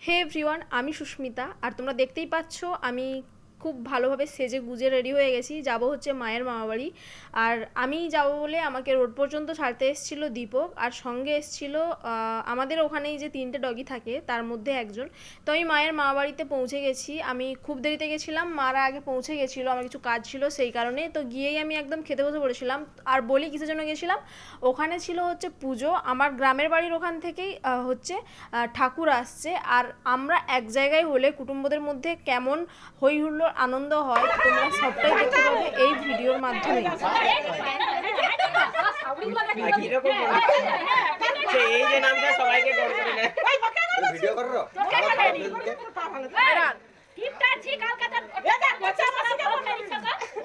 হে everyone আমি সুস্মিতা আর তোমরা দেখতেই পাচ্ছ আমি খুব ভালোভাবে সেজে গুজে রেডি হয়ে গেছি। যাব হচ্ছে মায়ের মামাবাড়ি আর আমি যাব বলে আমাকে রোড পর্যন্ত ছাড়তে এসেছিল দীপক। আর সঙ্গে এসেছিল আমাদের ওখানেই যে তিনটে ডগি থাকে, তার মধ্যে একজন। তো আমি মায়ের মামাবাড়িতে পৌঁছে গেছি। আমি খুব দেরিতে গেছিলাম, মারা আগে পৌঁছে গেছিল, আমার কিছু কাজ ছিল সেই কারণে। তো গিয়েই আমি একদম খেতে বসে পড়েছিলাম। আর বলি কিসের জন্য গেছিলাম? ওখানে ছিল হচ্ছে পুজো। আমার গ্রামের বাড়ির ওখান থেকেই হচ্ছে ঠাকুর আসছে। আর আমরা এক জায়গায় হলে কুটুম্বদের মধ্যে কেমন হই হুল্লোড় আনন্দ হয় তোমরা সবটাই দেখতে পাবে এই ভিডিওর মাধ্যমে। এই যে নামটা সবাইকে গড় করে নেয়। ভিডিও করো।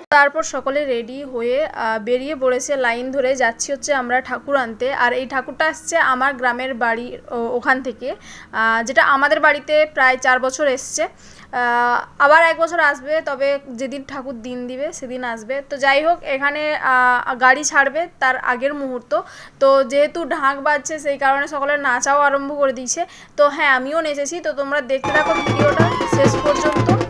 তারপর সকলে রেডি হয়ে বেরিয়ে পড়েছে লাইন ধরে যাচ্ছি হচ্ছে আমরা ঠাকুর আনতে। আর এই ঠাকুরটা আসছে আমার গ্রামের বাড়ি ও- ওখান থেকে। যেটা আমাদের বাড়িতে প্রায় চার বছর এসছে। আবার এক বছর আসবে, তবে যেদিন ঠাকুর দিন দিবে সেদিন আসবে। তো যাই হোক, এখানে গাড়ি ছাড়বে তার আগের মুহূর্ত। তো যেহেতু ঢাক বাজছে, সেই কারণে সকলে নাচাও আরম্ভ করে দিয়েছে। তো হ্যাঁ আমিও নেচেছি। তো তোমরা দেখতে থাকো ভিডিওটা শেষ পর্যন্ত।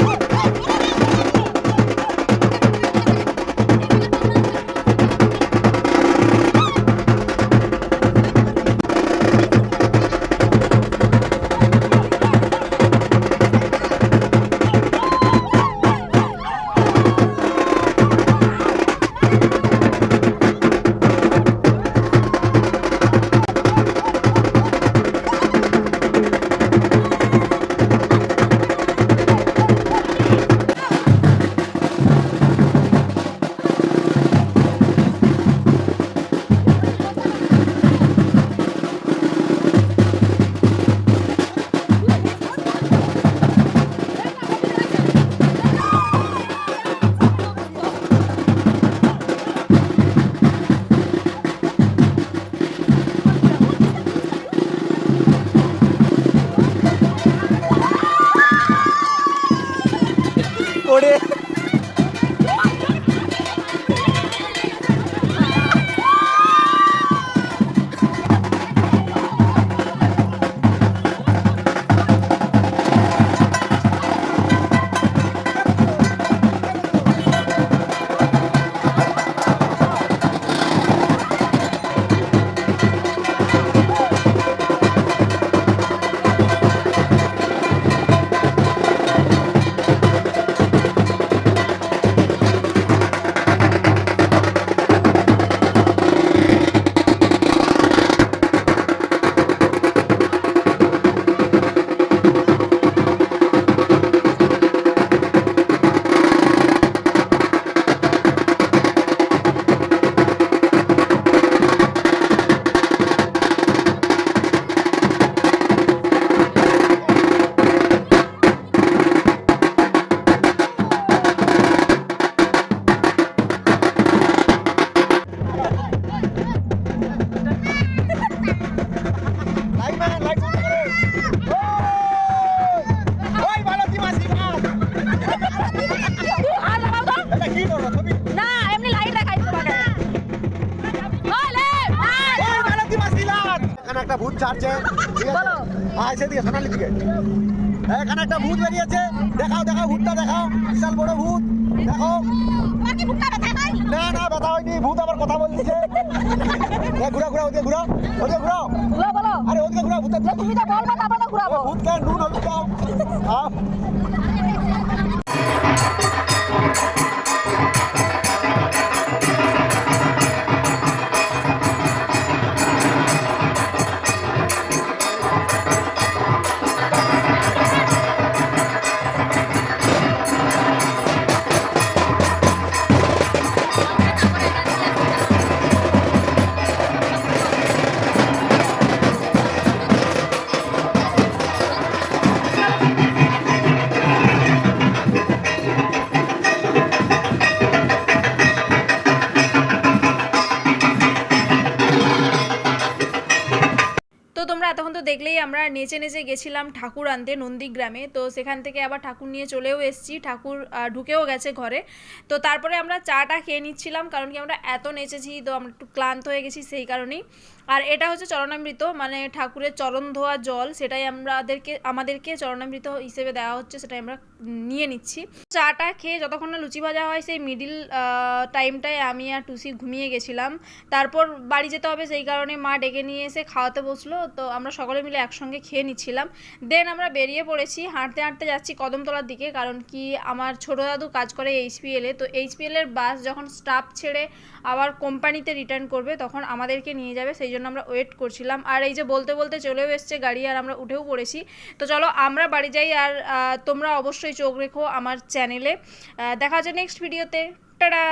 ഓടിയേ এখানে একটা ভূত ছাড়ছে। ঠিক আছে? হ্যাঁ সেদিকে সোনালি দিকে। এখানে একটা ভূত বেরিয়েছে। দেখাও দেখাও ভূতটা দেখাও। বিশাল বড় ভূত। দেখো। না না ব্যথা হয়নি। ভূত আবার কথা বলছে। ঘুরা ঘুরা ওদিকে ঘুরাও ওদিকে বলো। আরে ওদিকে ঘুরাও ভূতটা তুমি তো বলবে তারপর তো ঘুরাবো। ভূতকে নুন হলুদ দাও। দেখলেই আমরা নেচে নেচে গেছিলাম ঠাকুর আনতে নন্দীগ্রামে। তো সেখান থেকে আবার ঠাকুর নিয়ে চলেও এসেছি। ঠাকুর ঢুকেও গেছে ঘরে। তো তারপরে আমরা চাটা খেয়ে নিচ্ছিলাম কারণ কি আমরা এত নেচেছি তো আমরা একটু ক্লান্ত হয়ে গেছি সেই কারণেই। আর এটা হচ্ছে চরণামৃত মানে ঠাকুরের চরণ ধোয়া জল, সেটাই আমাদেরকে আমাদেরকে চরণামৃত হিসেবে দেওয়া হচ্ছে, সেটাই আমরা নিয়ে নিচ্ছি। চাটা খেয়ে যতক্ষণ না লুচি ভাজা হয়, সেই মিডিল টাইমটায় আমি আর টুসি ঘুমিয়ে গেছিলাম। তারপর বাড়ি যেতে হবে, সেই কারণে মা ডেকে নিয়ে এসে খাওয়াতে বসল। তো আমরা সকলে মিলে একসঙ্গে খেয়ে নিচ্ছিলাম। দেন আমরা বেরিয়ে পড়েছি, হাঁটতে হাঁটতে যাচ্ছি কদমতলার দিকে, কারণ কি আমার ছোটো দাদু কাজ করে এইচপিএলে তো এইচপিএলের বাস যখন স্টাফ ছেড়ে আবার কোম্পানিতে রিটার্ন করবে, তখন আমাদেরকে নিয়ে যাবে। সেই জন্য আমরা ওয়েট করছিলাম। আর এই যে বলতে বলতে চলেও এসছে গাড়ি, আর আমরা উঠেও পড়েছি। তো চলো আমরা বাড়ি যাই, আর তোমরা অবশ্যই চোখ রেখো আমার চ্যানেলে দেখা হচ্ছে নেক্সট ভিডিওতে টাটা